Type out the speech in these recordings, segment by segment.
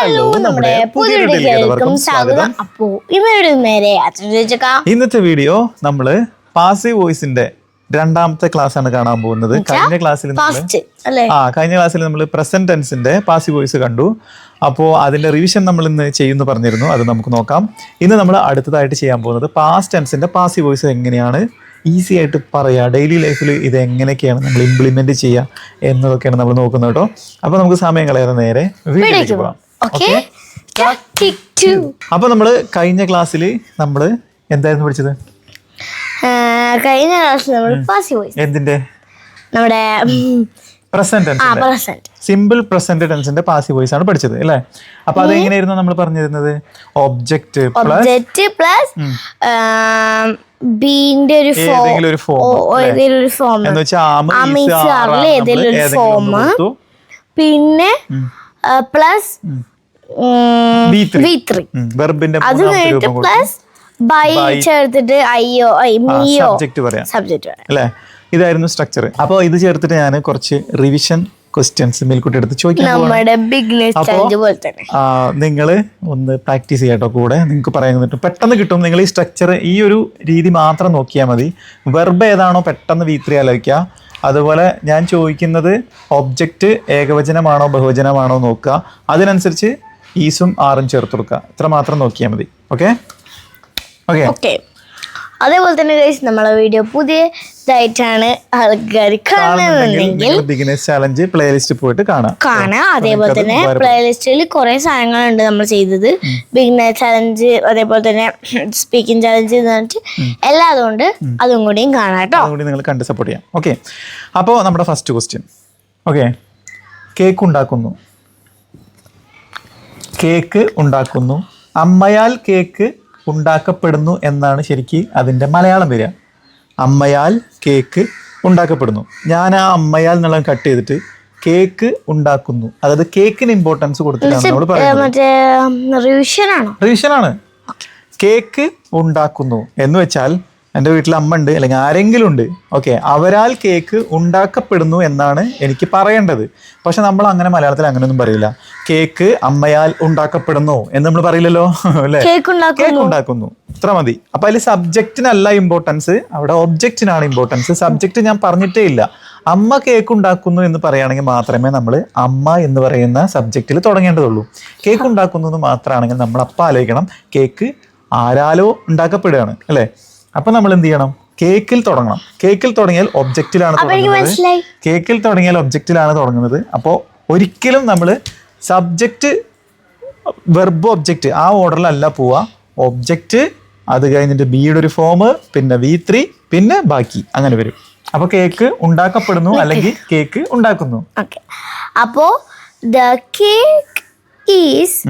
Hello നമ്മുടെ പുതിയ സ്വാഗതം. അപ്പോ ഇവരുടെ നേരെ ഇന്നത്തെ വീഡിയോ നമ്മൾ പാസീവ് വോയിസിന്റെ രണ്ടാമത്തെ ക്ലാസ് ആണ് കാണാൻ പോകുന്നത്. കഴിഞ്ഞ ക്ലാസ്സിൽ ആ കഴിഞ്ഞ ക്ലാസ്സിൽ നമ്മൾ പ്രസന്റ് ടെൻസിന്റെ പാസീവ് വോയിസ് കണ്ടു. അപ്പോൾ അതിന്റെ റിവിഷൻ നമ്മൾ ഇന്ന് ചെയ്യുന്നു പറഞ്ഞിരുന്നു. അത് നമുക്ക് നോക്കാം. ഇന്ന് നമ്മൾ അടുത്തതായിട്ട് ചെയ്യാൻ പോകുന്നത് പാസ്റ്റ് ടെൻസിന്റെ പാസീവ് വോയിസ് എങ്ങനെയാണ്? ഈസി ആയിട്ട് പറയാ. ഡെയിലി ലൈഫിൽ ഇത് എങ്ങനെയൊക്കെയാണ് നമ്മൾ ഇംപ്ലിമെന്റ് ചെയ്യുക എന്നതൊക്കെയാണ് നമ്മൾ നോക്കുന്നത് കേട്ടോ. അപ്പോൾ നമുക്ക് സമയം കളയാതെ നേരെ വീട്ടിലേക്ക് പോകാം. ഓക്കെ നമ്മൾ അപ്പോൾ നമ്മൾ കഴിഞ്ഞ ക്ലാസ്സിൽ നമ്മൾ എന്തായിരുന്നു പഠിച്ചത്? കഴിഞ്ഞ ക്ലാസ്സിൽ നമ്മൾ പാസി പോയി എന്തിന്റെ? നമ്മുടെ പ്രസന്റ് ആ ടെൻസിന്റെ സിമ്പിൾ പ്രസന്റ് ടെൻസിന്റെ പാസീവ് വോയിസ് ആണ് പഠിച്ചത് അല്ലേ? അപ്പൊ അത് എങ്ങനെയായിരുന്നു നമ്മൾ പറഞ്ഞിരുന്നത്? ഒബ്ജക്റ്റ് പ്ലസ് ഒബ്ജക്റ്റ് പ്ലസ് ബീന്റെ ഒരു ഫോം ഏതെങ്കിലും ഒരു ഫോം ഫോം എന്ന് വെച്ചാൽ ആമ ഏതെങ്കിലും ഒരു. കൊടുത്തു. പിന്നെ പ്ലസ് അത് കഴിഞ്ഞിട്ട് പ്ലസ് ബൈ ചേർത്തിട്ട് അയ്യോ മീയോ സബ്ജക്ട് പറയാം. സബ്ജക്റ്റ് അല്ലേ? ഇതായിരുന്നു സ്ട്രക്ചർ അപ്പോൾ ഇത് ചേർത്തിട്ട് ഞാൻ കുറച്ച് റിവിഷൻ ക്വസ്റ്റ്യൻസ് മേൽക്കൂട്ടി എടുത്ത് ചോദിക്കാൻ നിങ്ങൾ ഒന്ന് പ്രാക്ടീസ് ചെയ്യാട്ടോ കൂടെ. നിങ്ങൾക്ക് പറയാൻ കിട്ടും പെട്ടെന്ന് കിട്ടും. നിങ്ങൾ ഈ സ്ട്രക്ചർ ഈ ഒരു രീതി മാത്രം നോക്കിയാൽ മതി. വെർബ് ഏതാണോ പെട്ടെന്ന് വീത്രി ത്രീ ആലോചിക്കുക. അതുപോലെ ഞാൻ ചോദിക്കുന്നത് ഒബ്ജക്റ്റ് ഏകവചനമാണോ ബഹുവചനമാണോ നോക്കുക. അതിനനുസരിച്ച് ഈസും ആറും ചേർത്ത് കൊടുക്കുക. ഇത്ര മാത്രം നോക്കിയാൽ മതി. ഓക്കെ ഓക്കെ അതേപോലെ തന്നെ നമ്മളെ വീഡിയോ പുതിയതായിട്ടാണ് ആൾക്കാർ കാണുന്നുണ്ടെങ്കിൽ ബിഗിനേഴ്സ് ചാലഞ്ച് പ്ലേലിസ്റ്റ് പോയിട്ട് കാണാം. കാണാം. അതേപോലെ തന്നെ. പ്ലേലിസ്റ്റിൽ കുറെ സാധനങ്ങളുണ്ട് നമ്മൾ ചെയ്തത്. ബിഗിനർ ചലഞ്ച് അതേപോലെ തന്നെ സ്പീക്കിംഗ് ചലഞ്ച് എന്ന് പറഞ്ഞിട്ട് എല്ലാം അതുകൊണ്ട് അതും കൂടിയും കാണാം കേട്ടോ. അതുകൂടി നിങ്ങൾ കണ്ട് സപ്പോർട്ട് ചെയ്യാം. ഓക്കെ അപ്പോൾ നമ്മുടെ ഫസ്റ്റ് ക്വസ്റ്റ്യൻ ഓക്കെ കേക്ക് ഉണ്ടാക്കുന്നു. കേക്ക് ഉണ്ടാക്കുന്നു. അമ്മയാൽ കേക്ക് ഉണ്ടാക്കപ്പെടുന്നു എന്നാണ് ശരിക്ക് അതിന്റെ മലയാളം വരിക. അമ്മയാൽ കേക്ക് ഉണ്ടാക്കപ്പെടുന്നു. ഞാൻ ആ അമ്മയാൽ എന്നുള്ള കട്ട് ചെയ്തിട്ട് കേക്ക് ഉണ്ടാക്കുന്നു. അതായത് കേക്കിന് ഇമ്പോർട്ടൻസ് കൊടുത്തിട്ടാണ് നമ്മൾ ഏ, പറയുന്നത്. മറ്റേ റിവിഷൻ റിവിഷൻ ആണ് കേക്ക് ഉണ്ടാക്കുന്നു എന്ന് വെച്ചാൽ എന്റെ വീട്ടിൽ അമ്മ ഉണ്ട് അല്ലെങ്കിൽ ആരെങ്കിലും ഉണ്ട്. ഓക്കെ അവരാൽ കേക്ക് ഉണ്ടാക്കപ്പെടുന്നു എന്നാണ് എനിക്ക് പറയേണ്ടത്. പക്ഷെ നമ്മൾ അങ്ങനെ മലയാളത്തിൽ അങ്ങനെയൊന്നും പറയില്ല. കേക്ക് അമ്മയാൽ ഉണ്ടാക്കപ്പെടുന്നു എന്ന് നമ്മൾ പറയില്ലല്ലോ അല്ലേ? കേക്ക് ഉണ്ടാക്കും കേക്ക് ഉണ്ടാക്കുന്നു. ഇത്ര മതി. അപ്പൊ അതിൽ സബ്ജക്റ്റിനല്ല ഇമ്പോർട്ടൻസ് അവിടെ ഒബ്ജക്റ്റിനാണ് ഇമ്പോർട്ടൻസ് സബ്ജക്റ്റ് ഞാൻ പറഞ്ഞിട്ടേ ഇല്ല. അമ്മ കേക്ക് ഉണ്ടാക്കുന്നു എന്ന് പറയുകയാണെങ്കിൽ മാത്രമേ നമ്മൾ അമ്മ എന്ന് പറയുന്ന സബ്ജക്റ്റിൽ തുടങ്ങേണ്ടതുള്ളൂ. കേക്ക് ഉണ്ടാക്കുന്നു എന്ന് മാത്രമാണെങ്കിൽ നമ്മൾ അപ്പം ആലോചിക്കണം കേക്ക് ആരാലോ ഉണ്ടാക്കപ്പെടുകയാണ് അല്ലേ? അപ്പൊ നമ്മൾ എന്ത് ചെയ്യണം? കേക്കിൽ തുടങ്ങണം. കേക്കിൽ തുടങ്ങിയാൽ ഒബ്ജക്റ്റിലാണ് തുടങ്ങുന്നത്. കേക്കിൽ തുടങ്ങിയാൽ ഒബ്ജക്റ്റിലാണ് തുടങ്ങുന്നത്. അപ്പോൾ ഒരിക്കലും നമ്മൾ സബ്ജക്റ്റ് വെർബ് ഒബ്ജക്റ്റ് ആ ഓർഡറിലല്ല പോവുക ഒബ്ജക്റ്റ് അത് കഴിഞ്ഞിട്ട് ബിയുടെ ഒരു ഫോം പിന്നെ വി ത്രീ പിന്നെ ബാക്കി. അങ്ങനെ വരും. അപ്പൊ കേക്ക് ഉണ്ടാക്കപ്പെടുന്നു അല്ലെങ്കിൽ കേക്ക് ഉണ്ടാക്കുന്നു. അപ്പോ ദ കേക്ക് ഈസ്.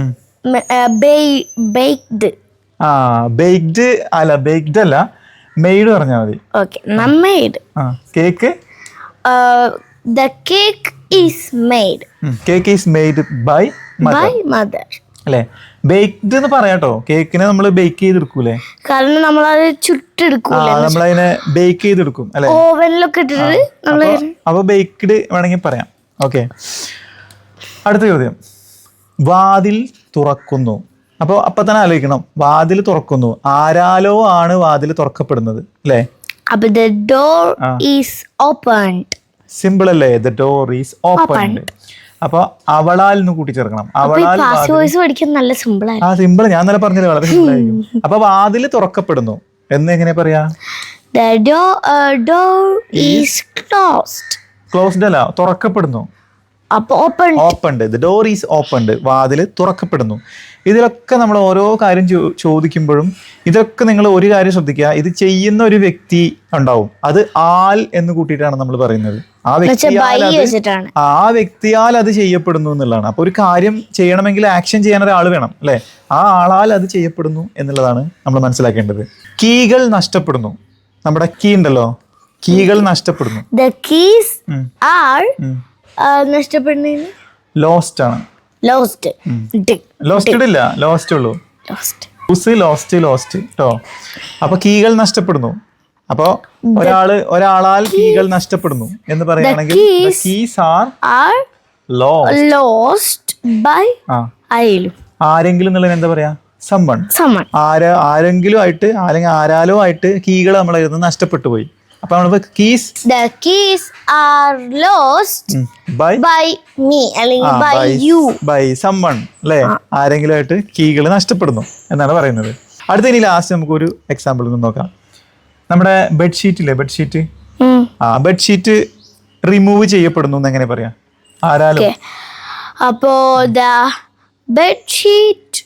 ബേക്ക്ഡ് ആ ബേക്ക്ഡ് അല്ല ബേക്ക്ഡ് അല്ല. മെയ്ഡ് പറഞ്ഞാൽ മതി. Okay cake the cake is made cake is made by by mother അല്ലേ? ബേക്ക്ഡ് എന്ന് പറയാട്ടോ കേക്കിനെ നമ്മൾ ബേക്ക് ചെയ്തെടുക്കൂലേ? കാരണം നമ്മൾ അത് ചുട്ടെടുക്കൂല നമ്മളതിനെ ബേക്ക് ചെയ്തെടുക്കും അല്ലെ? ഓവനിലൊക്കെ ഇട്ടിട്ട് നമ്മൾ അപ്പോൾ ബേക്ക്ഡ് വേണമെങ്കിൽ പറയാം. ഓക്കെ അടുത്ത ചോദ്യം. വാതിൽ തുറക്കുന്നു. അപ്പോൾ അപ്പൊ തന്നെ ആലോചിക്കണം. വാതിൽ തുറക്കുന്നു. ആരാലോ ആണ് വാതിൽ തുറക്കപ്പെടുന്നത് അല്ലേ? അപ്പോൾ the door is opened simple അല്ലേ? ദ ഡോർ ഈസ് ഓപ്പൺ അപ്പൊ അവളാൽ എന്ന് കൂട്ടിച്ചേർക്കണം. അവളാൽ നല്ല സിമ്പിൾ ആ സിമ്പിൾ ഞാൻ നല്ല പറഞ്ഞത് വളരെ സിമ്പിൾ ആയിരിക്കും. അപ്പൊ വാതിൽ തുറക്കപ്പെടുന്നു. എന്ന് എങ്ങനെ പറയാ? ഡോർ ഈസ് ക്ലോസ്ഡ് ക്ലോസ്ഡ് അല്ല തുറക്കപ്പെടുന്നു. Open opened the door is opened വാതിൽ തുറക്കപ്പെടുന്നു. ഇതിലൊക്കെ നമ്മൾ ഓരോ കാര്യം ചോദിക്കുമ്പോഴും ഇതൊക്കെ നിങ്ങൾ ഒരു കാര്യം ശ്രദ്ധിക്കുക. ഇത് ചെയ്യുന്ന ഒരു വ്യക്തി ഉണ്ടാവും. അത് ആൽ എന്ന് കൂട്ടിയിട്ടാണ് നമ്മൾ പറയുന്നത്. ആ വ്യക്തിയാൽ ആ വ്യക്തിയാൽ അത് ചെയ്യപ്പെടുന്നു എന്നുള്ളതാണ്. അപ്പൊ ഒരു കാര്യം ചെയ്യണമെങ്കിൽ ആക്ഷൻ ചെയ്യാൻ ഒരാൾ വേണം അല്ലെ? ആ ആളാൽ അത് ചെയ്യപ്പെടുന്നു എന്നുള്ളതാണ് നമ്മൾ മനസ്സിലാക്കേണ്ടത്. കീകൾ നഷ്ടപ്പെടുന്നു. നമ്മുടെ കീ ഉണ്ടല്ലോ. കീകൾ നഷ്ടപ്പെടുന്നു. The keys are. നഷ്ടപ്പെടുന്നതിന്? ലോസ്റ്റ് ആണ്. ലോസ്റ്റ് ലോസ്റ്റഡ് ഇല്ല ലോസ്റ്റ് ഉള്ളൂ. ലോസ്റ്റ് ലൂസ് ലോസ്റ്റ് ലോസ്റ്റ് കേട്ടോ അപ്പൊ കീകൾ നഷ്ടപ്പെടുന്നു. അപ്പൊ ഒരാൾ ഒരാളാൽ കീകൾ നഷ്ടപ്പെടുന്നു എന്ന് പറയുകയാണെങ്കിൽ keys are are lost by ആരെങ്കിലും. എന്നുള്ളതിന് എന്താ പറയാ? സമ്മൺ ആരാ ആരെങ്കിലും ആയിട്ട് അല്ലെങ്കിൽ ആരാലോ ആയിട്ട് കീകൾ നമ്മളെ നഷ്ടപ്പെട്ടു പോയി. അപ്പൊ നമ്മളിപ്പോ keys the keys are lost by by me അല്ലെങ്കിൽ ബൈ യു ബൈ സമ്മൺ അല്ലേ ആരെങ്കിലും ആയിട്ട് കീകൾ നഷ്ടപ്പെടുന്നു എന്നാണ് പറയുന്നത്. അടുത്ത ഇനി ലാസ്റ്റ് നമുക്ക് ഒരു എക്സാമ്പിൾ ഒന്ന് നോക്കാം. നമ്മുടെ ബെഡ്ഷീറ്റ് ഇല്ലേ? ബെഡ്ഷീറ്റ് ആ ബെഡ്ഷീറ്റ് റിമൂവ് ചെയ്യപ്പെടുന്നു എന്ന് എങ്ങനെ പറയാം? ആരാലും. അപ്പോ ദ ബെഡ്ഷീറ്റ്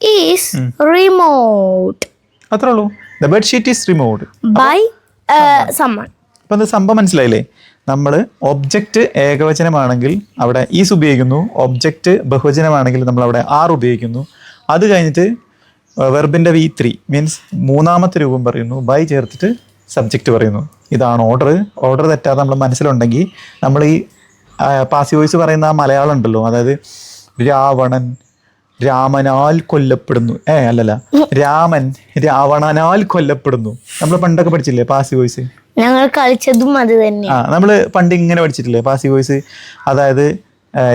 ഈസ് റിമൂവ്ഡ് അത്രേ ഉള്ളൂ. The bedsheet is removed by someone അപ്പൊ അത് സംഭവം മനസ്സിലായില്ലേ? നമ്മൾ ഒബ്ജക്റ്റ് ഏകവചനമാണെങ്കിൽ അവിടെ ഈസ് ഉപയോഗിക്കുന്നു ഒബ്ജക്റ്റ് ബഹുവചനമാണെങ്കിൽ നമ്മൾ അവിടെ ആർ ഉപയോഗിക്കുന്നു. അത് കഴിഞ്ഞിട്ട് വെർബിന്റെ വി ത്രീ മീൻസ് മൂന്നാമത്തെ രൂപം പറയുന്നു ബൈ ചേർത്തിട്ട് സബ്ജക്റ്റ് പറയുന്നു. ഇതാണ് ഓർഡർ ഓർഡർ തെറ്റാതെ നമ്മൾ മനസ്സിലുണ്ടെങ്കിൽ നമ്മൾ ഈ പാസി വോയിസ് പറയുന്ന ആ മലയാളം ഉണ്ടല്ലോ അതായത് രാവണൻ രാമനാൽ കൊല്ലപ്പെടുന്നു. ഏ അല്ലല്ല. രാമൻ രാവണനാൽ കൊല്ലപ്പെടുന്നു. നമ്മൾ പണ്ടൊക്കെ പഠിച്ചില്ലേ പാസി വോയിസ്? ഞങ്ങൾ കളിച്ചതും അത് തന്നെ. ആ നമ്മൾ പണ്ട് ഇങ്ങനെ പഠിച്ചിട്ടില്ലേ പാസി വോയിസ്? അതായത്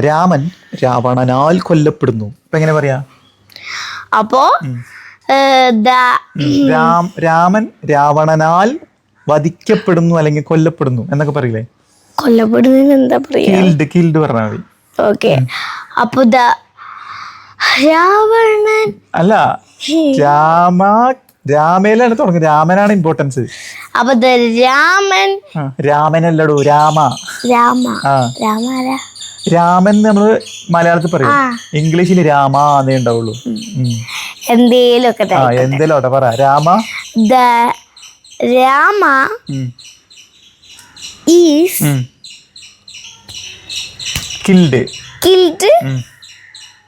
രാമൻ രാവണനാൽ കൊല്ലപ്പെടുന്നു. ഇപ്പൊ എങ്ങനെ പറയാ? അപ്പോ രാമൻ രാവണനാൽ വധിക്കപ്പെടുന്നു അല്ലെങ്കിൽ കൊല്ലപ്പെടുന്നു എന്നൊക്കെ പറയില്ലേ? കൊല്ലപ്പെടുന്നതിന് എന്താ പറയാ? കിൽഡ് കിൽഡ് പറഞ്ഞാൽ മതി. ഓക്കെ അപ്പൊ രാവണൻ. അല്ല രാമ രാമയിലാണ് തുടങ്ങുന്നത്. രാമനാണ് ഇമ്പോർട്ടൻസ് അപ്പൊ രാമൻ. രാമനല്ലടോ രാമ. രാമ. രാമ രാമൻ നമ്മൾ മലയാളത്തിൽ പറയും. ഇംഗ്ലീഷിൽ രാമ എന്നേ ഉണ്ടാവുള്ളൂ. എന്തേലും ആട്ടെ പറ. Rama? The Rama is killed. Killed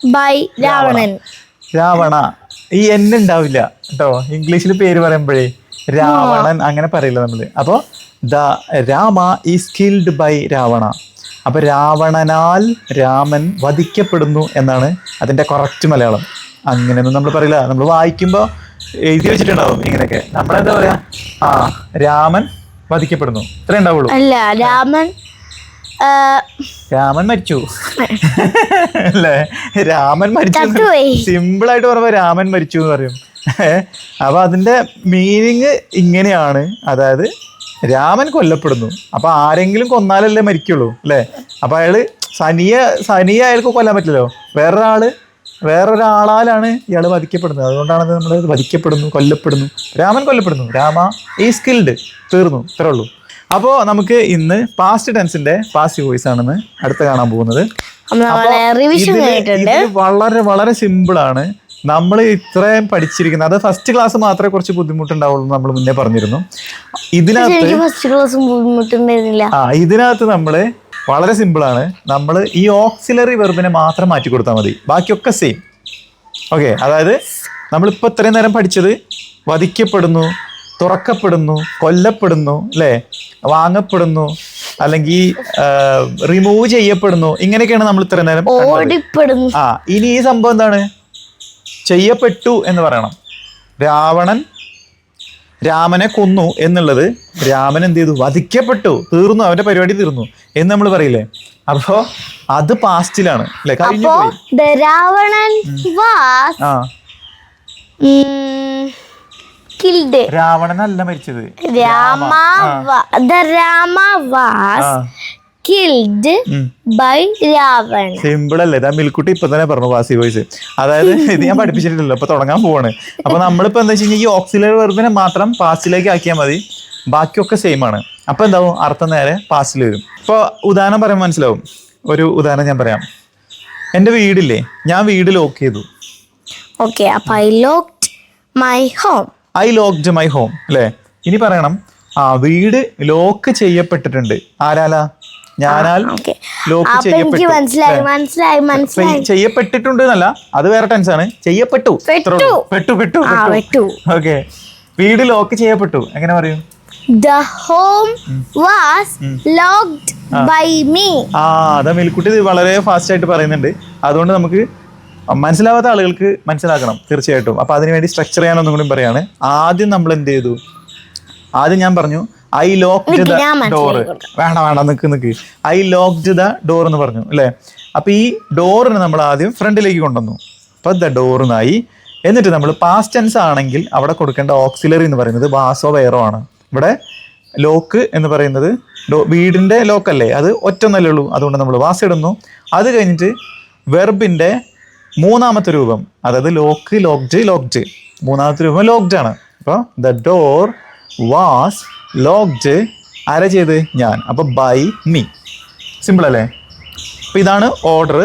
by Ravanan. Ravana. ഈ എൻ ഉണ്ടാവില്ല കേട്ടോ ഇംഗ്ലീഷിൽ പേര് പറയുമ്പോഴേ രാവണൻ അങ്ങനെ പറയില്ല നമ്മൾ. അപ്പോൾ the Rama is killed by Ravana. അപ്പോൾ രാവണനാൽ രാമൻ വധിക്കപ്പെടുന്നു എന്നാണ് അതിന്റെ കറക്റ്റ് മലയാളം. അങ്ങനെയൊന്നും നമ്മൾ പറയില്ല. നമ്മൾ വായിക്കുമ്പോ എഴുതി വെച്ചിട്ടുണ്ടാവും ഇങ്ങനെയൊക്കെ. നമ്മളെന്താ പറയാ? ആ രാമൻ വധിക്കപ്പെടുന്നു. ഇത്രേ ഉണ്ടാവുള്ളൂ. അല്ല രാമൻ രാമൻ മരിച്ചു. അല്ലേ? രാമൻ മരിച്ചു സിമ്പിൾ ആയിട്ട് പറയുമ്പോ രാമൻ മരിച്ചു എന്ന് പറയും? അപ്പൊ അതിന്റെ മീനിങ് ഇങ്ങനെയാണ്. അതായത് രാമൻ കൊല്ലപ്പെടുന്നു. അപ്പൊ ആരെങ്കിലും കൊന്നാലല്ലേ മരിക്കുള്ളൂ അല്ലേ? അപ്പൊ അയാൾ സനിയ സനിയെ അയാൾക്ക് കൊല്ലാൻ പറ്റില്ലല്ലോ. വേറൊരാൾ വേറൊരാളാലാണ് ഇയാൾ വധിക്കപ്പെടുന്നത്. അതുകൊണ്ടാണ് നമ്മൾ വധിക്കപ്പെടുന്നു കൊല്ലപ്പെടുന്നു. രാമൻ കൊല്ലപ്പെടുന്നു. രാമ ഈ സ്കിൽഡ് തീർന്നു. ഇത്രേ ഉള്ളൂ. അപ്പോൾ നമുക്ക് ഇന്ന് പാസ്റ്റ് ടെൻസിന്റെ പാസ്റ്റ് വോയിസ് ആണെന്ന് അടുത്ത് കാണാൻ പോകുന്നത്. നമ്മളെ വളരെ വളരെ സിമ്പിൾ ആണ്. നമ്മൾ ഇത്രയും പഠിച്ചിരിക്കുന്നത്. അത് ഫസ്റ്റ് ക്ലാസ് മാത്രമേ കുറച്ച് ബുദ്ധിമുട്ടുണ്ടാവുള്ളൂ നമ്മൾ മുന്നേ പറഞ്ഞിരുന്നു. ഇതിനകത്ത് ഫസ്റ്റ് ബുദ്ധിമുട്ടുണ്ടായിരുന്നില്ല. ആ ഇതിനകത്ത് നമ്മൾ വളരെ സിമ്പിൾ ആണ്. നമ്മൾ ഈ ഓക്സിലറി വെർബിനെ മാത്രം മാറ്റി കൊടുത്താൽ മതി. ബാക്കിയൊക്കെ സെയിം ഓക്കെ അതായത് നമ്മളിപ്പോൾ ഇത്രയും നേരം പഠിച്ചത് വധിക്കപ്പെടുന്നു. തുറക്കപ്പെടുന്നു കൊല്ലപ്പെടുന്നു അല്ലേ? വാങ്ങപ്പെടുന്നു അല്ലെങ്കിൽ റിമൂവ് ചെയ്യപ്പെടുന്നു. ഇങ്ങനെയൊക്കെയാണ് നമ്മൾ ഇത്ര നേരം. ആ ഇനി ഈ സംഭവം എന്താണ്? ചെയ്യപ്പെട്ടു എന്ന് പറയണം. രാവണൻ രാമനെ കൊന്നു എന്നുള്ളത് രാമൻ എന്ത് ചെയ്തു? വധിക്കപ്പെട്ടു തീർന്നു അവന്റെ പരിപാടി തീർന്നു എന്ന് നമ്മൾ പറയില്ലേ? അപ്പോ അത് പാസ്റ്റിലാണ് അല്ലെ? കഴിഞ്ഞു രാവണൻ ആ. കിൽഡ് രാവണനല്ല മരിച്ചത്. രാമ ആ. കിൽഡ് ബൈ രാവൺ സിമ്പിൾ അല്ലേ? ഇതാ മിൽക്കുട്ടി ഇപ്പൊ തന്നെ പറഞ്ഞു വാസി വോയിസ്. അതായത് ഇത് ഞാൻ പഠിപ്പിച്ചിട്ടില്ലല്ലോ ഇപ്പൊ തുടങ്ങാൻ പോവാണ്. അപ്പൊ നമ്മളിപ്പോ എന്താ വെച്ച് കഴിഞ്ഞാൽ ഈ ഓക്സിലറി വെർബിനെ മാത്രം പാസ്റ്റിലേക്ക് ആക്കിയാൽ മതി. ബാക്കിയൊക്കെ സെയിം ആണ്. അപ്പൊ എന്താവും? അർത്ഥം നേരെ പാസ്റ്റിൽ വരും. ഇപ്പൊ ഉദാഹരണം പറയുമ്പോൾ മനസ്സിലാവും. ഒരു ഉദാഹരണം ഞാൻ പറയാം. എന്റെ വീടില്ലേ? ഞാൻ വീട് ലോക്ക് ചെയ്തു. ഓക്കെ അപ്പൊ I lock my home I locked my home അല്ലേ? ഇനി പറയണം. ആ വീട് ലോക്ക് ചെയ്യപ്പെട്ടിട്ടുണ്ട്. ആരാലാ? ഞാനാൽ ലോക്ക് ചെയ്യപ്പെട്ടു. ചെയ്യപ്പെട്ടിട്ടുണ്ട് എന്നല്ല അത് വേറെ ടെൻസ് ആണ്. ചെയ്യപ്പെട്ടു. പെട്ടു. പെട്ടു പെട്ടു ഓക്കെ. വീട് ലോക്ക് ചെയ്യപ്പെട്ടു. എങ്ങനെ പറയും? The home was locked by me ആ. അതാ മേൽക്കുട്ടി വളരെ ഫാസ്റ്റ് ആയിട്ട് പറയുന്നുണ്ട്. അതുകൊണ്ട് നമുക്ക് മനസ്സിലാവാത്ത ആളുകൾക്ക് മനസ്സിലാക്കണം തീർച്ചയായിട്ടും. അപ്പോൾ അതിനുവേണ്ടി സ്ട്രക്ചർ ചെയ്യാൻ ഒന്നും കൂടി പറയാണ്. ആദ്യം നമ്മൾ എന്ത് ചെയ്തു? ആദ്യം ഞാൻ പറഞ്ഞു ഐ ലോക്ക്ഡ് ദ ഡോർ വേണ്ട വേണ്ട നിക്ക് നിക്ക്. ഐ ലോക്ക്ഡ് ദ ഡോർ എന്ന് പറഞ്ഞു അല്ലേ? അപ്പോൾ ഈ ഡോറിന് നമ്മൾ ആദ്യം ഫ്രണ്ടിലേക്ക് കൊണ്ടുവന്നു. അപ്പോൾ ദ ഡോറിനായി എന്നിട്ട് നമ്മൾ പാസ്റ്റ് ടെൻസ് ആണെങ്കിൽ അവിടെ കൊടുക്കേണ്ട ഓക്സിലറി എന്ന് പറയുന്നത് വാസോ വയറോ ആണ്. ഇവിടെ ലോക്ക് എന്ന് പറയുന്നത് ഡോ- വീടിന്റെ ലോക്കല്ലേ അത് ഒറ്റ ഉള്ളൂ. അതുകൊണ്ട് നമ്മൾ വാസ് ഇടുന്നു. അത് കഴിഞ്ഞിട്ട് വെർബിന്റെ മൂന്നാമത്തെ രൂപം അതായത് ലോക്ക് ലോക്ഡ് ലോക്ഡ് മൂന്നാമത്തെ രൂപം ലോക്ഡ് ആണ്. അപ്പോൾ ദ ഡോർ വാസ് ലോക്ഡ് ആരാ ചെയ്ത് ഞാൻ. അപ്പോൾ ബൈ മീ സിമ്പിൾ അല്ലേ? അപ്പോൾ ഇതാണ് ഓർഡർ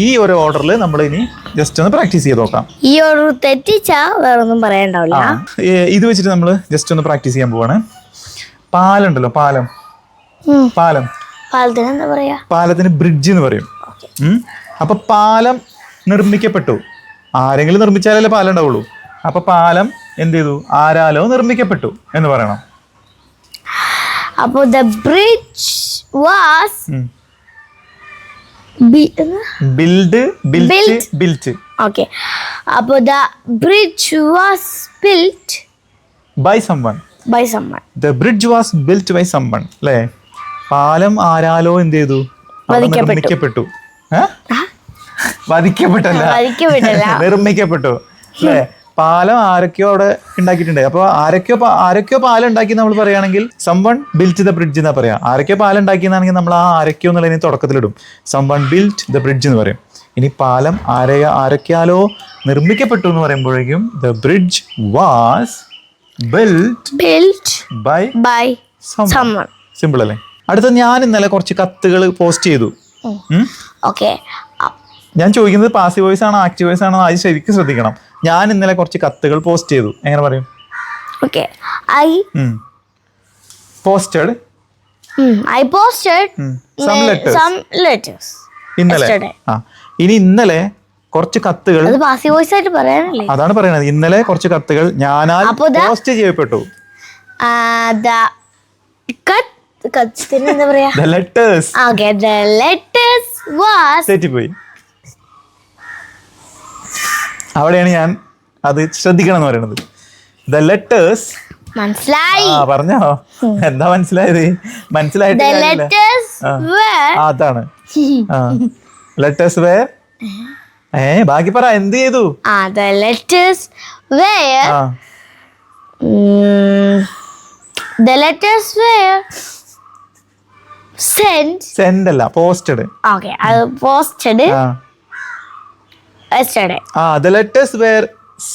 ഈ ഒരു ഓർഡറിൽ നമ്മൾ ഇനി ജസ്റ്റ് ഒന്ന് പ്രാക്ടീസ് ചെയ്ത് നോക്കാം. ഈ ഓർഡർ തെറ്റിച്ചാ വേറെ ഒന്നും പറയണ്ടാവില്ല ഇത് വെച്ചിട്ട് നമ്മൾ ജസ്റ്റ് ഒന്ന് പ്രാക്ടീസ് ചെയ്യാൻ പോവാണ്. പാലുണ്ടല്ലോ പാലം. പാലം. പാലത്തിന് എന്താ പറയാ? പാലത്തിന് ബ്രിഡ്ജ് എന്ന് പറയും. അപ്പൊ പാലം നിർമ്മിക്കപ്പെട്ടു. ആരെങ്കിലും നിർമ്മിച്ചാലല്ലേ പാലം ഉണ്ടാവുള്ളൂ അപ്പൊ പാലം എന്ത് ചെയ്തു? ആരാലോ നിർമ്മിക്കപ്പെട്ടു എന്ന് പറയണം. അപ്പോ the bridge was. Build build built built okay അപ്പോ the bridge was built by someone by someone the bridge was built by someone അല്ലേ? പാലം ആരാലോ എന്ത് ചെയ്തു? നിർമ്മിക്കപ്പെട്ടു. ഏ? വധിക്കപ്പെട്ടല്ല. വധിക്കപ്പെട്ടല്ല. നിർമ്മിക്കപ്പെട്ടു. അല്ലേ? പാലം ആരൊക്കെയോ അവിടെ ഉണ്ടാക്കിയിട്ടുണ്ട്. അപ്പൊ ആരൊക്കെയോ ആരൊക്കെയോ പാലം ഉണ്ടാക്കി നമ്മൾ പറയുകയാണെങ്കിൽ സംവൺ ബിൽറ്റ് ദ ബ്രിഡ്ജ് എന്നാ പറയാം. ആരൊക്കെയോ പാലം ഉണ്ടാക്കിയെന്നാണെങ്കിൽ നമ്മൾ ആ ആരൊക്കെയോ എന്നുള്ളതിന് തുടക്കത്തിലിടും. സംവൺ ബിൽറ്റ് ദ ബ്രിഡ്ജ് എന്ന് പറയും. ഇനി പാലം ആരെ ആരൊക്കെയാലോ നിർമ്മിക്കപ്പെട്ടു എന്ന് പറയുമ്പോഴേക്കും the bridge was built built by by simple അല്ലേ? അടുത്ത ഞാൻ ഇന്നലെ കുറച്ച് കത്തുകൾ പോസ്റ്റ് ചെയ്തു? ഓക്കെ ഞാൻ ചോദിക്കുന്നത് പാസീവ് വോയിസ് ആണോ ആക്റ്റീവ് വോയിസ് ആണോ അത് ശരിക്കും ശ്രദ്ധിക്കണം. ഞാൻ ഇന്നലെ കുറച്ച് കത്തുകൾ പോസ്റ്റ് ചെയ്തു. എങ്ങനെ പറയും? Okay I posted I posted some letters some letters ഇന്നലെ. ആ. ഇനി ഇന്നലെ കുറച്ച് കത്തുകൾ അത് പാസീവ് വോയിസ് ആയിട്ട് പറയാനല്ലേ? അതാണ് പറയുന്നത് ഇന്നലെ കുറച്ച് കത്തുകൾ ഞാനാൽ പോസ്റ്റ് ചെയ്യപ്പെട്ടു. Letters okay the letters was തെറ്റിപ്പോയി. അവിടെയാണ് ഞാൻ അത് ശ്രദ്ധിക്കണം എന്ന് പറയുന്നത്. ദ ലെറ്റേഴ്സ് മനസ്സിലായി. ആ പറഞ്ഞോ? എന്താ മനസ്സിലായത്? മനസ്സിലായിട്ട് ദ ലെറ്റേഴ്സ്. വേർ ഏ ബാക്കി പറ എന്ത് ചെയ്തു? Letters were the letters were send send അല്ല പോസ്റ്റഡ് ഓക്കെ അത് പോസ്റ്റഡ് ആ Ah, the letters were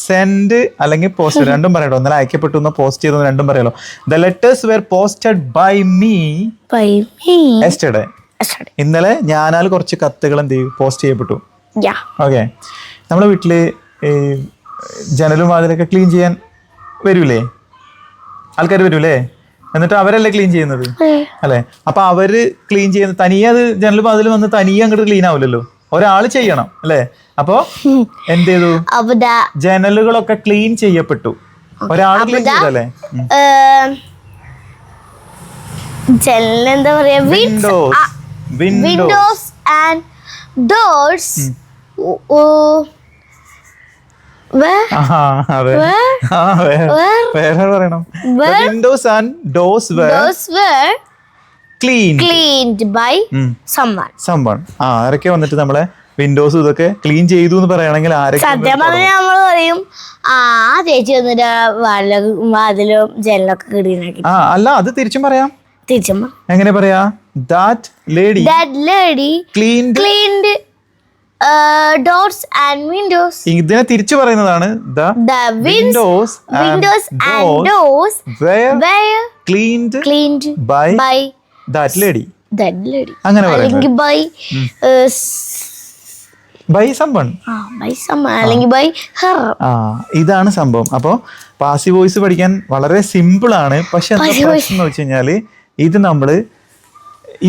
send അല്ലെങ്കിൽ പോസ്റ്റ് രണ്ടും പറയട്ടോ. ഇന്നലെ അയക്കപ്പെട്ടു എന്ന് പോസ്റ്റ് ചെയ്തു രണ്ടും പറയാലോ the letters were posted by me by me yesterday ഇന്നലെ ഞാനാൽ കുറച്ച് കത്തുകൾ എന്ത് ചെയ്യും പോസ്റ്റ് ചെയ്യപ്പെട്ടു. ഓക്കെ നമ്മുടെ വീട്ടിൽ ഈ ജനലും വാതിലൊക്കെ ക്ലീൻ ചെയ്യാൻ വരൂലേ? ആൾക്കാർ വരൂലേ? എന്നിട്ട് അവരല്ലേ ക്ലീൻ ചെയ്യുന്നത്? അല്ലേ? അപ്പൊ അവർ ക്ലീൻ ചെയ്യുന്ന തനിയെ അത് ജനലും വാതിൽ വന്ന് തനിയെ അങ്ങോട്ട് ക്ലീൻ ആവില്ലല്ലോ ഒരാൾ ചെയ്യണം അല്ലേ? അപ്പോ എന്ത് ചെയ്തു? അപ്പൊ ജനലുകളൊക്കെ ക്ലീൻ ചെയ്യപ്പെട്ടു. ഒരാൾ ക്ലീൻ ചെയ്തല്ലേ ജനലിന് എന്താ പറയാ? വിൻഡോസ്. വിൻഡോസ്. ആൻഡ് ഡോർസ് വേറെ പറയണം. Windows and doors were clean cleaned by someone സംഭവം ആ ആരൊക്കെ വന്നിട്ട് നമ്മളെ വിൻഡോസ് ഇതൊക്കെ ക്ലീൻ ചെയ്തു എന്ന് പറയുകയാണെങ്കിൽ ആരൊക്കെ സത്യം പറഞ്ഞാൽ നമ്മൾ പറയും ആ ചേച്ചി വന്നിട്ട് വാതിലും ജനലൊക്കെ ക്ലീനാക്കി ആ അല്ല അത് തിരിച്ചും പറയാം. തിരിച്ചും എങ്ങനെ പറയാ? That lady that lady cleaned cleaned doors and windows ഇതിനെ തിരിച്ചു പറയുന്നതാണ്. The windows windows and doors were cleaned cleaned by by that lady. അങ്ങനെ അല്ലെങ്കിൽ ബൈ സംവൺ അല്ലെങ്കിൽ by her. ആ ഇതാണ് സംഭവം. അപ്പോൾ പാസി വോയിസ് പഠിക്കാൻ വളരെ സിമ്പിൾ ആണ്. പക്ഷെ എന്താ പ്രശ്നം എന്ന് വെച്ച് കഴിഞ്ഞാൽ ഇത് നമ്മൾ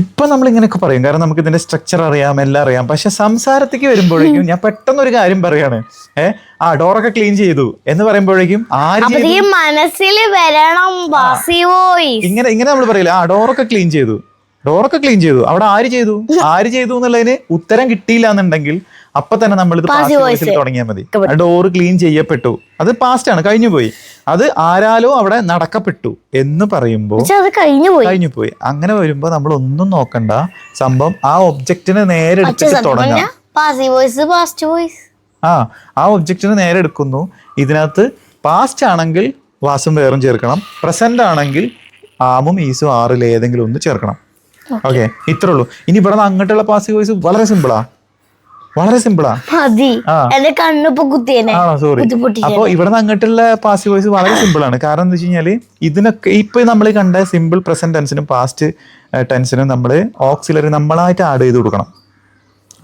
ഇപ്പൊ നമ്മൾ ഇങ്ങനെയൊക്കെ പറയും. കാരണം നമുക്ക് ഇതിന്റെ സ്ട്രക്ചർ അറിയാം എല്ലാം അറിയാം. പക്ഷെ സംസാരത്തേക്ക് വരുമ്പോഴേക്കും ഞാൻ പെട്ടെന്ന് ഒരു കാര്യം പറയാണ്. ഏ ആ ഡോറൊക്കെ ക്ലീൻ ചെയ്തു എന്ന് പറയുമ്പോഴേക്കും ആര് മനസ്സിൽ വരണം ഇങ്ങനെ ഇങ്ങനെ നമ്മൾ പറയില്ല ആ ഡോറൊക്കെ ക്ലീൻ ചെയ്തു. ഡോറൊക്കെ ക്ലീൻ ചെയ്തു. അവിടെ ആര് ചെയ്തു? ആര് ചെയ്തു എന്നുള്ളതിന് ഉത്തരം കിട്ടിയില്ല എന്നുണ്ടെങ്കിൽ അപ്പൊ തന്നെ നമ്മൾ ഇത്. തുടങ്ങിയാൽ മതി. ഡോറ് ക്ലീൻ ചെയ്യപ്പെട്ടു. അത് പാസ്റ്റ് ആണ് കഴിഞ്ഞു പോയി. അത് ആരാലോ അവിടെ നടക്കപ്പെട്ടു എന്ന് പറയുമ്പോൾ കഴിഞ്ഞു പോയി. കഴിഞ്ഞു പോയി. അങ്ങനെ വരുമ്പോ നമ്മൾ ഒന്നും നോക്കണ്ട. സംഭവം ആ ഒബ്ജക്റ്റിനെ നേരെ എടുത്തിട്ട് തുടങ്ങാം. ആ ആ ഒബ്ജക്റ്റിനെ നേരെ എടുക്കുന്നു. ഇതിനകത്ത് പാസ്റ്റ് ആണെങ്കിൽ വാസും വേറും ചേർക്കണം. പ്രസന്റ് ആണെങ്കിൽ ആമും ഈസും ആറിൽ ഏതെങ്കിലും ഒന്ന് ചേർക്കണം. ഓക്കെ ഇത്രേ ഉള്ളൂ. ഇനി ഇവിടെ നിന്ന് അങ്ങോട്ടുള്ള പാസ് വോയിസ് വളരെ സിമ്പിളാ വളരെ സിമ്പിളാണ് മതി. ആ. എന്റെ കണ്ണിപ്പൊ കുത്തിയേനെ. ആണോ? സോറി. അപ്പൊ ഇവിടെ നിന്ന് അങ്ങോട്ടുള്ള പാസീവ് വോയിസ് വളരെ സിമ്പിൾ ആണ്. കാരണം എന്താ വെച്ച് കഴിഞ്ഞാൽ ഇതിനൊക്കെ ഇപ്പൊ നമ്മൾ കണ്ട സിമ്പിൾ പ്രസന്റ് ടെൻസിനും പാസ്റ്റ് ടെൻസിനും നമ്മൾ ഓക്സിലറി നമ്മളായിട്ട് ആഡ് ചെയ്ത് കൊടുക്കണം.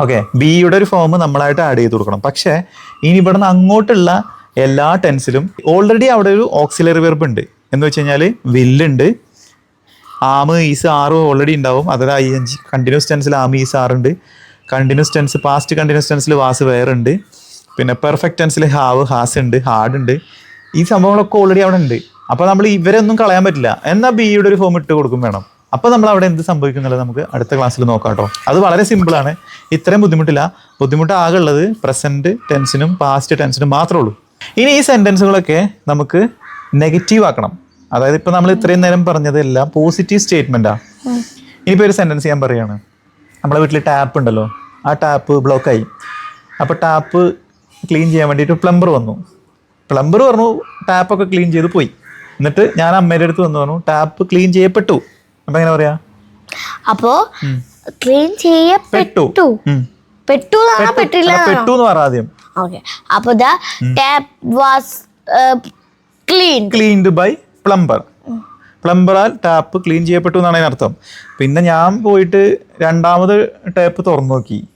ഓക്കെ ബിയുടെ ഒരു ഫോം നമ്മളായിട്ട് ആഡ് ചെയ്ത് കൊടുക്കണം. പക്ഷേ ഇനി ഇവിടെ നിന്ന് അങ്ങോട്ടുള്ള എല്ലാ ടെൻസിലും ഓൾറെഡി അവിടെ ഒരു ഓക്സിലറി വെർബ് ഉണ്ട്. എന്ന് വെച്ച് കഴിഞ്ഞാൽ വില്ലുണ്ട് ആമ് ഈസ് ആറ് ഓൾറെഡി ഉണ്ടാവും. അതായത് ഐ എൻ ജി കണ്ടിന്യൂസ് ടെൻസിൽ ആമ് ഈസ് ആറുണ്ട് കണ്ടിന്യൂസ് ടെൻസ് പാസ്റ്റ് കണ്ടിന്യൂസ് ടെൻസിൽ വാസ് വേറുണ്ട്. പിന്നെ പെർഫെക്റ്റ് ടെൻസിൽ ഹാവ് ഹാസ് ഉണ്ട് ഹാർഡ് ഉണ്ട്. ഈ സംഭവങ്ങളൊക്കെ ഓൾറെഡി അവിടെ ഉണ്ട്. അപ്പോൾ നമ്മൾ ഇവരൊന്നും കളയാൻ പറ്റില്ല. എന്നാൽ ബിയുടെ ഒരു ഫോം ഇട്ട് കൊടുക്കും വേണം. അപ്പോൾ നമ്മൾ അവിടെ എന്ത് സംഭവിക്കും എന്നുള്ളത് നമുക്ക് അടുത്ത ക്ലാസ്സിൽ നോക്കാം കേട്ടോ അത് വളരെ സിമ്പിളാണ് ഇത്രയും ബുദ്ധിമുട്ടില്ല. ബുദ്ധിമുട്ട് ആകെ ഉള്ളത് പ്രസന്റ് ടെൻസിനും പാസ്റ്റ് ടെൻസിനും മാത്രമേ ഉള്ളൂ. ഇനി ഈ സെന്റൻസുകളൊക്കെ നമുക്ക് നെഗറ്റീവ് ആക്കണം. അതായത് ഇപ്പൊ നമ്മൾ ഇത്രയും നേരം പറഞ്ഞതെല്ലാം പോസിറ്റീവ് സ്റ്റേറ്റ്മെന്റാ ഇനിയിപ്പോ ഒരു സെന്റൻസ് ഞാൻ പറയാണ്. നമ്മളെ വീട്ടിൽ ടാപ്പ് ഉണ്ടല്ലോ. ആ ടാപ്പ് ബ്ലോക്കായി. അപ്പോൾ ടാപ്പ് ക്ലീൻ ചെയ്യാൻ വേണ്ടിയിട്ട് പ്ലംബർ വന്നു. പ്ലംബർ പറഞ്ഞു ടാപ്പൊക്കെ ക്ലീൻ ചെയ്ത് പോയി. എന്നിട്ട് ഞാൻ അമ്മയുടെ അടുത്ത് വന്നു പറഞ്ഞു ടാപ്പ് ക്ലീൻ ചെയ്യപ്പെട്ടു. അപ്പം എങ്ങനെ പറയാ? അപ്പോ. ക്ലീൻ ചെയ്യപ്പെട്ടു. പെട്ടു. പെട്ടില്ല? പെട്ടു എന്ന് പറ ആദ്യം. ഓക്കെ. അപ്പോൾ the tap was clean. Cleaned by plumber. പ്ലംബറാൽ tap clean ചെയ്യപ്പെട്ടു എന്നാണ് അതിനർത്ഥം. പിന്നെ ഞാൻ പോയിട്ട് രണ്ടാമത് ടാപ്പ് തുറന്നു നോക്കി.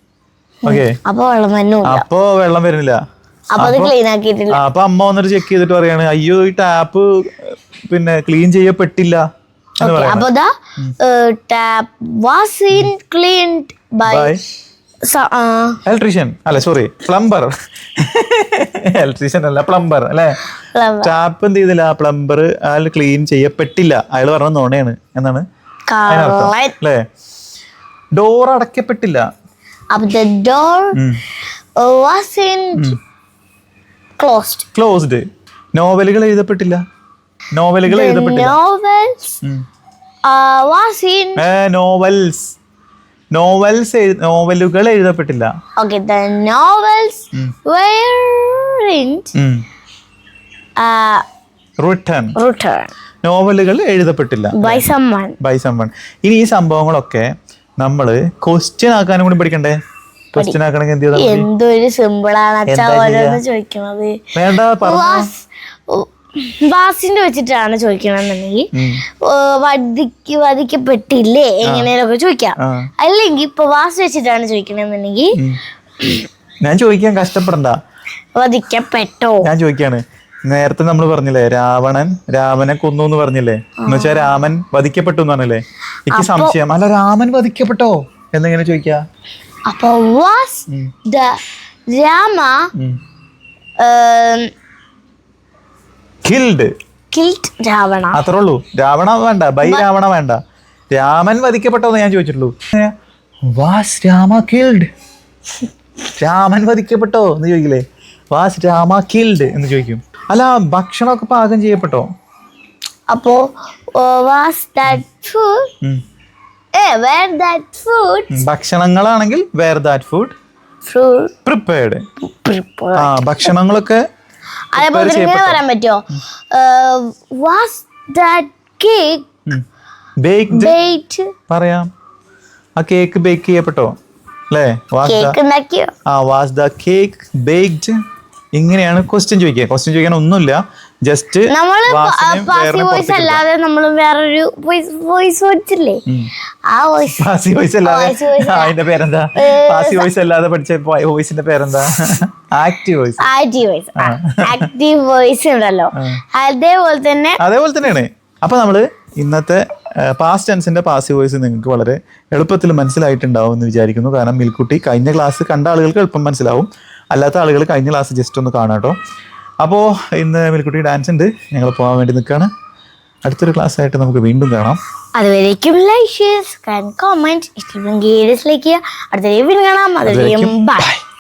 അപ്പൊ വെള്ളം തന്നെ. അപ്പോ വെള്ളം വരുന്നില്ല. അപ്പൊ അത് ക്ലീൻ ആക്കിയിട്ടില്ല. അപ്പൊ അമ്മ വന്നിട്ട് ചെക്ക് ചെയ്തിട്ട് പറയാണ് അയ്യോ ഈ ടാപ്പ് പിന്നെ ക്ലീൻ ചെയ്യപ്പെട്ടില്ല. അപ്പൊ tap was in cleaned by electrician അല്ല സോറി പ്ലംബർ ഇലക്ട്രീഷ്യൻ അല്ല പ്ലംബർ അല്ലെ? ടാപ്പ് എന്ത് ചെയ്തില്ല പ്ലംബർ അയാൾ ക്ലീൻ ചെയ്യപ്പെട്ടില്ല. അയാൾ പറഞ്ഞ നോണയാണ്. എന്നാണ് അല്ലേ? ഡോർ അടയ്ക്കപ്പെട്ടില്ല. അപ്പൊ the door wasn't closed. Closed നോവലുകൾ എഴുതപ്പെട്ടില്ല. നോവലുകൾ എഴുതപ്പെട്ടില്ല. നോവൽസ് ഉം. Was in uh, novels novels നോവലുകൾ എഴുതപ്പെട്ടില്ല. Okay, the novels were in uh, written returned നോവലുകൾ എഴുതപ്പെട്ടില്ല. by someone. ബൈ സംവൺ ഇനി ഈ സംഭവങ്ങളൊക്കെ നമ്മൾ ക്വസ്റ്റ്യൻ ആക്കാനും കൂടി പഠിക്കണ്ടേ? ക്വസ്റ്റ്യൻ ആക്കണമെങ്കിൽ എന്ത് ചെയ്താൽ എന്തൊരു സിമ്പിൾ ആണ്. അച്ഛാ ഓരോന്ന് ചോദിക്കണത്. വേണ്ട വാസിന്റെ വെച്ചിട്ടാണ് ചോദിക്കണമെന്നുണ്ടെങ്കിൽ വധിക്ക് വധിക്കപ്പെട്ടില്ലേ? എങ്ങനെയൊക്കെ ചോദിക്കാം. അല്ലെങ്കിൽ ഇപ്പൊ വാസ് വെച്ചിട്ടാണ് ചോദിക്കണമെന്നുണ്ടെങ്കിൽ. ഞാൻ ചോദിക്കാൻ കഷ്ടപ്പെടണ്ട. വധിക്കപ്പെട്ടോ? ഞാൻ ചോദിക്കാണ്. നേരത്തെ നമ്മൾ പറഞ്ഞില്ലേ രാവണൻ രാമനെ കൊന്നു എന്ന് പറഞ്ഞില്ലേ? എന്ന് വെച്ചാൽ രാമൻ വധിക്കപ്പെട്ടു പറഞ്ഞില്ലേ? എനിക്ക് സംശയം. അല്ല രാമൻ വധിക്കപ്പെട്ടോ? എന്നെങ്ങനെ ചോദിക്കാ. അപ്പൊ was the Rama. Killed killed Ravana. അത്രേ ഉള്ളൂ. രാവണ വേണ്ട ബൈ രാവണ വേണ്ട. രാമൻ വധിക്കപ്പെട്ടോ എന്ന് ഞാൻ ചോദിച്ചിട്ടുള്ളൂ. വാസ് രാമ കിൽഡ് രാമൻ വധിക്കപ്പെട്ടോ എന്ന് ചോദിക്കില്ലേ? വാസ് രാമ കിൽഡ് എന്ന് ചോദിക്കും. അല്ല ഭക്ഷണമൊക്കെ പാകം ചെയ്യപ്പെട്ടോ? അപ്പോ was that food were that food ഭക്ഷണങ്ങളാണെങ്കിൽ were that food prepared ആ ഭക്ഷണങ്ങളൊക്കെ അതേപോലെ ഇങ്ങനെ പറയാൻ പറ്റുമോ വാസ് ദാറ്റ് കേക്ക് ബേക്ക്ഡ് ബേറ്റ് പറയാം. ആ കേക്ക് ബേക്ക് ചെയ്യപ്പെട്ടോ? അല്ലേ? Was uh was the cake baked ഇങ്ങനെയാണ് ക്വസ്റ്റ്യൻ ചോദിക്കുക. ക്വസ്റ്റ്യൻ ചോദിക്കാൻ ഒന്നുമില്ല. ജസ്റ്റ് നമ്മൾ പാസീവ് വോയിസ് അല്ലാതെ നമ്മൾ വേറൊരു വോയിസ് വെച്ചില്ലേ ആ വോയിസ്. പാസി വോയിസ് അല്ലാതെ. അതിന്റെ പേരെന്താ? പാസി വോയിസ് അല്ലാതെ പഠിച്ച വോയിസിന്റെ പേരെന്താ? Active voice. Active voice. Active voice ഉണ്ടല്ലോ. അതേപോലെ തന്നെ അതേപോലെ തന്നെയാണ്. അപ്പൊ നമ്മൾ ഇന്നത്തെ പാസ്റ്റ് ടെൻസിന്റെ പാസീവ് വോയിസ് നിങ്ങൾക്ക് വളരെ എളുപ്പത്തിൽ മനസ്സിലായിട്ടുണ്ടാവും എന്ന് വിചാരിക്കുന്നു. കാരണം മിൽക്കുട്ടി കഴിഞ്ഞ ക്ലാസ് കണ്ട ആളുകൾക്ക് എളുപ്പം മനസ്സിലാവും. അല്ലാത്ത ആളുകൾ കഴിഞ്ഞ ക്ലാസ് ജസ്റ്റ് ഒന്ന് കാണാം കേട്ടോ അപ്പോൾ ഇന്ന് മിൽക്കുട്ടി ഡാൻസ് ഉണ്ട്. ഞങ്ങൾ പോകാൻ വേണ്ടി നിൽക്കുകയാണ് അടുത്തൊരു ക്ലാസ് ആയിട്ട് നമുക്ക് വീണ്ടും കാണാം. അതുവരേക്കും ലൈക്ക് ഷെയർ കമന്റ് ഇഷ്ടമെങ്കിൽ ലൈക്ക് ചെയ്യുക. അടുത്ത വീഡിയോ കാണാം. അതുവരെയും ബൈ